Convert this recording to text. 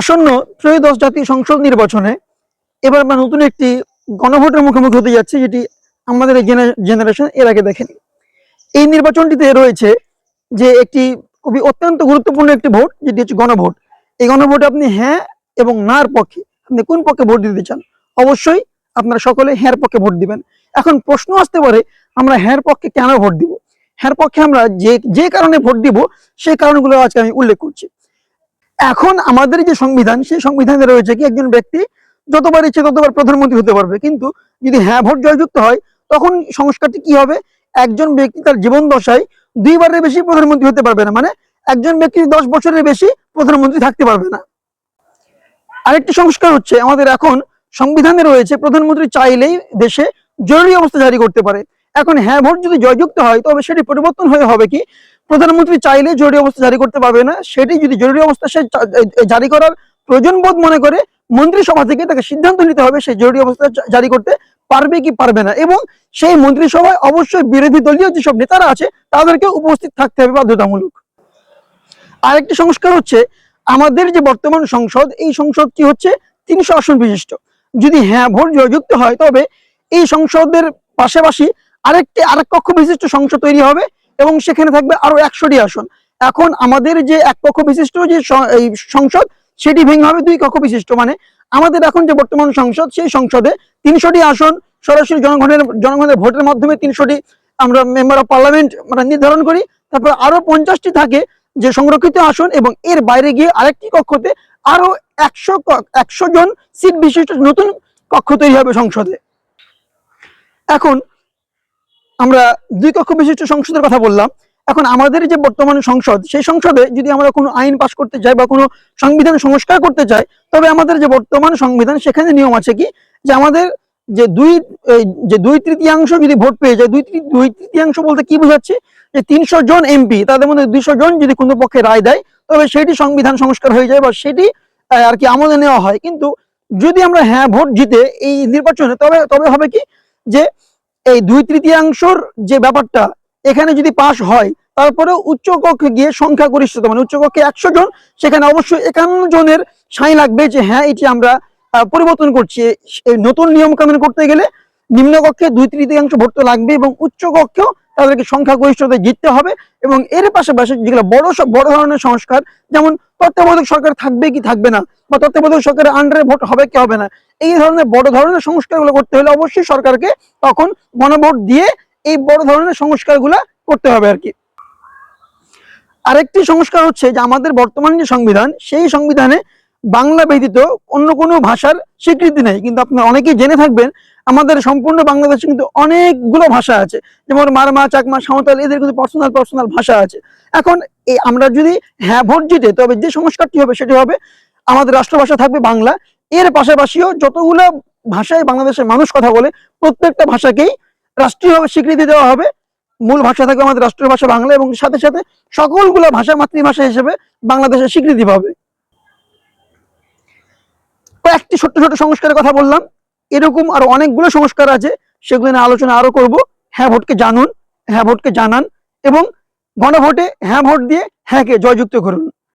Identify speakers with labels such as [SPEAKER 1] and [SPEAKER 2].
[SPEAKER 1] আসন্ন ত্রয়োদশ জাতীয় সংসদ নির্বাচনে এবার আমরা নতুন একটি গণভোটের মুখোমুখি হতে যাচ্ছি, যেটি আমাদের জেনারেশন এর আগে দেখেনি। এই নির্বাচনটিতে রয়েছে যে একটি খুবই অত্যন্ত গুরুত্বপূর্ণ একটি ভোট, যেটি হচ্ছে গণভোট। এই গণভোটে আপনি হ্যাঁ এবং নার পক্ষে আপনি কোন পক্ষে ভোট দিতে চান? অবশ্যই আপনারা সকলে হ্যাঁর পক্ষে ভোট দিবেন। এখন প্রশ্ন আসতে পারে, আমরা হ্যাঁর পক্ষে কেন ভোট দিব? হ্যাঁর পক্ষে আমরা যে যে কারণে ভোট দিব সেই কারণগুলো আজকে আমি উল্লেখ করছি। এখন আমাদের যে সংবিধান, সেই সংবিধানে রয়েছে কি একজন ব্যক্তি যতবার ইচ্ছে ততবার প্রধানমন্ত্রী হতে পারবে। কিন্তু যদি হ্যাঁ ভোট জয়যুক্ত হয়, তখন সংস্কারটি কি হবে? একজন ব্যক্তি তার জীবন দশায় দুইবারের বেশি প্রধানমন্ত্রী হতে পারবে না। মানে একজন ব্যক্তি দশ বছরের বেশি প্রধানমন্ত্রী থাকতে পারবে না। আরেকটি সংস্কার হচ্ছে, আমাদের এখন সংবিধানে রয়েছে, প্রধানমন্ত্রী চাইলেই দেশে জরুরি অবস্থা জারি করতে পারে। এখন হ্যাঁ ভোট যদি জয়যুক্ত হয়, তবে সেটি পরিবর্তন হয়ে হবে কি? প্রধানমন্ত্রী চাইলে জরুরি অবস্থা জারি করতে পারবে না, সেটি যদি জরুরি অবস্থা সে জারি করার প্রয়োজন বোধ মনে করে মন্ত্রিসভা থেকে তাকে সিদ্ধান্ত নিতে হবে সেই জরুরি অবস্থা জারি করতে পারবে কি পারবে না। এবং সেই মন্ত্রিসভায় অবশ্যই বিরোধী দলীয় যেসব নেতারা আছে, তাদেরকে উপস্থিত থাকতে হবে বাধ্যতামূলক। আরেকটি সংস্কার হচ্ছে, আমাদের যে বর্তমান সংসদ, এই সংসদটি হচ্ছে তিনশো আসন বিশিষ্ট। যদি হ্যাঁ ভোট জয়যুক্ত হয়, তবে এই সংসদের পাশাপাশি আরেকটি, আরেক কক্ষ বিশিষ্ট সংসদ তৈরি হবে এবং সেখানে থাকবে আরও একশোটি আসন। এখন আমাদের যে এক কক্ষ বিশিষ্ট যে সংসদ, সেটি ভেঙে হবে দুই কক্ষ বিশিষ্ট। মানে আমাদের এখন যে বর্তমান সংসদ, সেই সংসদে তিনশোটি আসন, সরাসরি জনগণের জনগণের ভোটের মাধ্যমে তিনশোটি আমরা মেম্বার অফ পার্লামেন্ট আমরা নির্ধারণ করি। তারপর আরও পঞ্চাশটি থাকে যে সংরক্ষিত আসন এবং এর বাইরে গিয়ে আরেকটি কক্ষতে আরও একশো একশো জন সিট বিশিষ্ট নতুন কক্ষ তৈরি হবে সংসদে। এখন আমরা দুই কক্ষ বিশিষ্ট সংসদের কথা বললাম। এখন আমাদের যে বর্তমান সংসদ, সেই সংসদে যদি আমরা কোনো আইন পাশ করতে চাই বা কোনো সংবিধান সংস্কার করতে চাই তবে আমাদের যে বর্তমান সংবিধান, সেখানে নিয়ম আছে কি? যে আমাদের যে দুই যে দুই তৃতীয়াংশ যদি ভোট পেয়ে যায়, দুই দুই তৃতীয়াংশ বলতে কি বোঝাচ্ছে? যে তিনশো জন এমপি, তাদের মধ্যে দুইশো জন যদি কোনো পক্ষে রায় দেয়, তবে সেটি সংবিধান সংস্কার হয়ে যায় বা সেটি আর কি আমলে নেওয়া হয়। কিন্তু যদি আমরা হ্যাঁ ভোট জিতে এই নির্বাচনে, তবে তবে হবে কি? যে এই দুই তৃতীয়াংশর যে ব্যাপারটা এখানে যদি পাশ হয়, তারপরে উচ্চকক্ষে গিয়ে সংখ্যা গরিষ্ঠতা মানে উচ্চকক্ষে একশো জন, সেখানে অবশ্যই একান্ন জনের সাই লাগবে যে হ্যাঁ এটি আমরা পরিবর্তন করছি। এই নতুন নিয়ম কানুন করতে গেলে নিম্নকক্ষে দুই তৃতীয়াংশ ভোট তো লাগবে এবং উচ্চকক্ষেও তাদেরকে সংখ্যা গরিষ্ঠতায় জিততে হবে এবং এর পাশাপাশি যেগুলো বড় সব বড় ধরনের সংস্কার, যেমন তত্ত্বাবধায়ক সরকার থাকবে কি থাকবে না, বা তত্ত্বাবধায়ক সরকারের আন্ডারে ভোট হবে কি হবে না এই ধরনের বড় ধরনের সংস্কারগুলো করতে হলে অবশ্যই সরকারকে তখন গণভোট দিয়ে এই বড় ধরনের সংস্কারগুলো করতে হবে আর কি। আরেকটি সংস্কার হচ্ছে যে আমাদের বর্তমান যে সংবিধান, সেই সংবিধানে বাংলা ব্যতীত অন্য কোনো ভাষার স্বীকৃতি নেই। কিন্তু আপনারা অনেকেই জেনে থাকবেন, আমাদের সম্পূর্ণ বাংলাদেশে কিন্তু অনেকগুলো ভাষা আছে। যেমন মারমা, চাকমা, সাঁওতাল, এদের কিন্তু পার্সোনাল পার্সোনাল ভাষা আছে। এখন এই আমরা যদি হ্যাঁ ভোট জিতে, তবে যে সংস্কারটি হবে সেটি হবে, আমাদের রাষ্ট্রভাষা থাকবে বাংলা। এর পাশাপাশিও যতগুলো ভাষায় বাংলাদেশের মানুষ কথা বলে, প্রত্যেকটা ভাষাকেই রাষ্ট্রীয়ভাবে স্বীকৃতি দেওয়া হবে। মূল ভাষা থাকবে আমাদের রাষ্ট্রীয় ভাষা বাংলা এবং সাথে সাথে সকলগুলো ভাষা মাতৃভাষা হিসেবে বাংলাদেশের স্বীকৃতি পাবে। কয়েকটি ছোট্ট ছোট সংস্কারের কথা বললাম। এরকম আরও অনেকগুলো সংস্কার আছে, সেগুলো নিয়ে আলোচনা আরও করব। হ্যাঁ ভোটকে জানুন হ্যাঁ ভোটকে জানান এবং গণভোটে হ্যাঁ ভোট দিয়ে হ্যাঁকে জয়যুক্ত করুন।